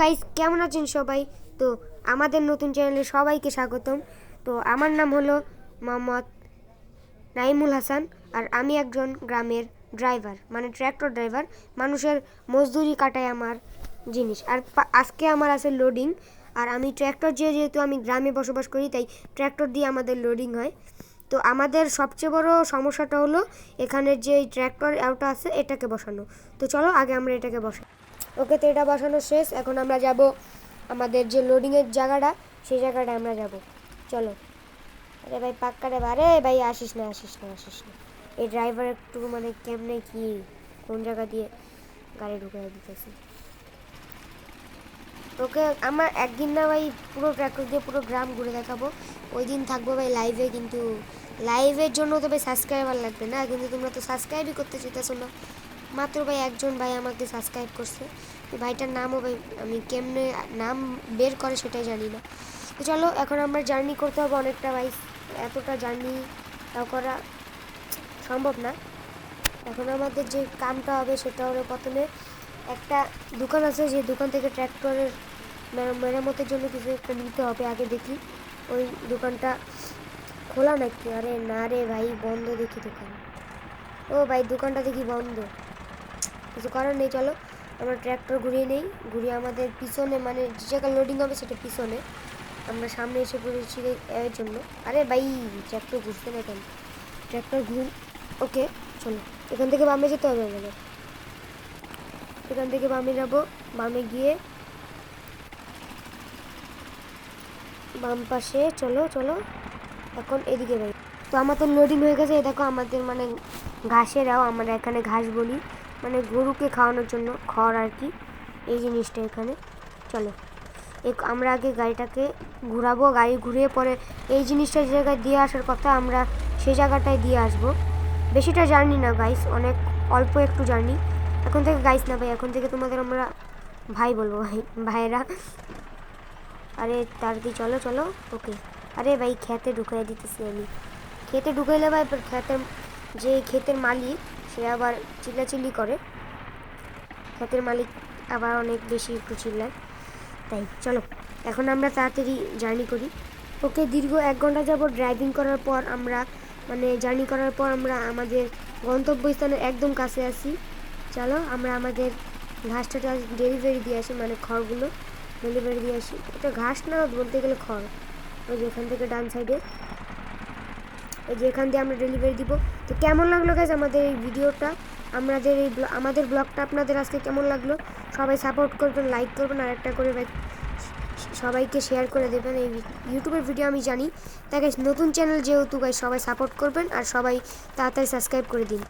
Guys, কেমন আছেন সবাই? তো আমাদের নতুন চ্যানেলে সবাইকে স্বাগতম। তো আমার নাম হলো মোহাম্মদ নাইমুল হাসান আর আমি একজন গ্রামের ড্রাইভার মানে ট্র্যাক্টর ড্রাইভার মানুষের মজদুরি কাটায় আমার জিনিস। আর আজকে আমার আছে লোডিং আর আমি ট্র্যাক্টর যে যেহেতু আমি গ্রামে বসবাস করি, তাই ট্র্যাক্টর দিয়ে আমাদের লোডিং হয়। তো আমাদের সবচেয়ে বড় সমস্যাটা হলো, এখানের যে ট্র্যাক্টর ওটা আছে, এটাকে বসানো। তো চলো আগে আমরা এটাকে বসাই। ওকে তো এটা বসানো শেষ। এখন আমরা যাব আমাদের যে লোডিংয়ের জায়গাটা, সেই জায়গাটা আমরা যাব। চলো। আরে ভাই, পাক্কা রে আরে ভাই, আসিস না আসিস না আসিস না। এই ড্রাইভার একটু মানে কেমনে কি, কোন জায়গা দিয়ে গাড়ি ঢুকে দিতেছে? তোকে আমার একদিন না ভাই পুরো ট্র্যাক্টর দিয়ে পুরো গ্রাম ঘুরে দেখাবো। ওই দিন থাকব ভাই লাইভে কিন্তু লাইভের জন্য তো ভাই সাবস্ক্রাইবার লাগবে না। কিন্তু তোমরা তো সাবস্ক্রাইবই করতে চাইতেছো না। মাত্র ভাই একজন ভাই আমাকে সাবস্ক্রাইব করছে। ভাইটার নামও ভাই আমি কেমনে নাম বের করে সেটাই জানি না। তো চলো, এখন আমরা জার্নি করতে হবে অনেকটা ভাই। এতটা জার্নি তাও করা সম্ভব না। এখন আমাদের যে কামটা হবে সেটা হলো প্রথমে একটা দোকান আছে, যে দোকান থেকে ট্র্যাক্টরের মেরা- মেরামতের জন্য কিছু একটা নিতে হবে। আগে দেখি ওই দোকানটা খোলা নাকি? আরে না রে ভাই, বন্ধ দেখি দোকান। ও ভাই, দোকানটা দেখি বন্ধ। কিছু করার নেই, চলো। আমরা ট্র্যাক্টর ঘুরিয়ে নেই। ঘুরিয়ে আমাদের পিছনে মানে যে জায়গায় লোডিং হবে সেটা পিছনে। আমরা সামনে এসে পড়েছি এর জন্য। আরে ভাই ট্র্যাক্টর ঘুরছে না কেন? ট্র্যাক্টর ঘুর ওকে, চলো। এখান থেকে বামে যেতে হবে আমাদের। এখান থেকে বামে যাব। বামে গিয়ে বাম পাশে, চলো চলো। এখন এদিকে ভাই তো আমাদের লোডিং হয়ে গেছে। দেখো আমাদের মানে ঘাসেরাও, আমরা এখানে ঘাস বলি। মানে গরুকে খাওয়ানোর জন্য খড় আর কি, এই জিনিসটা এখানে। চলো আমরা আগে গাড়িটাকে ঘোরাবো, গাড়ি ঘুরিয়ে পরে এই জিনিসটা যে জায়গায় দিয়ে আসার কথা, আমরা সেই জায়গাটায় দিয়ে আসব। বেশিটা জার্নি না গাইস অনেক অল্প একটু জার্নি। এখন থেকে গাইস না ভাই, এখন থেকে তোমাদের আমরা ভাই বলব, ভাই, ভাইয়েরা। আরে তাড়াতাড়ি চলো চলো, ওকে। আরে ভাই, খেতে ঢুকাই দিতেছি আমি। খেতে ঢুকাইলে ভাই খেতের যে ক্ষেতের মালিক সে আবার চিল্লাচিল্লি করে। ক্ষেতের মালিক আবার অনেক বেশি একটু চিল্লায়। তাই চলো, এখন আমরা তাড়াতাড়ি জার্নি করি। ওকে দীর্ঘ এক ঘণ্টা যাব ড্রাইভিং করার পর আমরা মানে জার্নি করার পর আমরা আমাদের গন্তব্যস্থানের একদম কাছে আসি চলো আমরা আমাদের ঘাসটা ডেলিভারি দিয়ে আসি মানে খড়গুলো ডেলিভারি দিয়ে আসি। এটা ঘাস না, বলতে গেলে খড়। ওই যে এখান থেকে ডান সাইডে ওই যে এখান দিয়ে আমরা ডেলিভারি দিব। তো কেমন লাগল গাইজ আমাদের এই ভিডিওটা? আমাদের এই আমাদের ব্লগটা আপনাদের আজকে কেমন লাগল? সবাই সাপোর্ট করবেন লাইক করবেন, আর একটা করে সবাইকে শেয়ার করে দেবেন। এই ইউটিউবের ভিডিও আমি জানি। তাই নতুন চ্যানেল যেহেতু গাই সবাই সাপোর্ট করবেন, আর সবাই তাড়াতাড়ি সাবস্ক্রাইব করে দিন।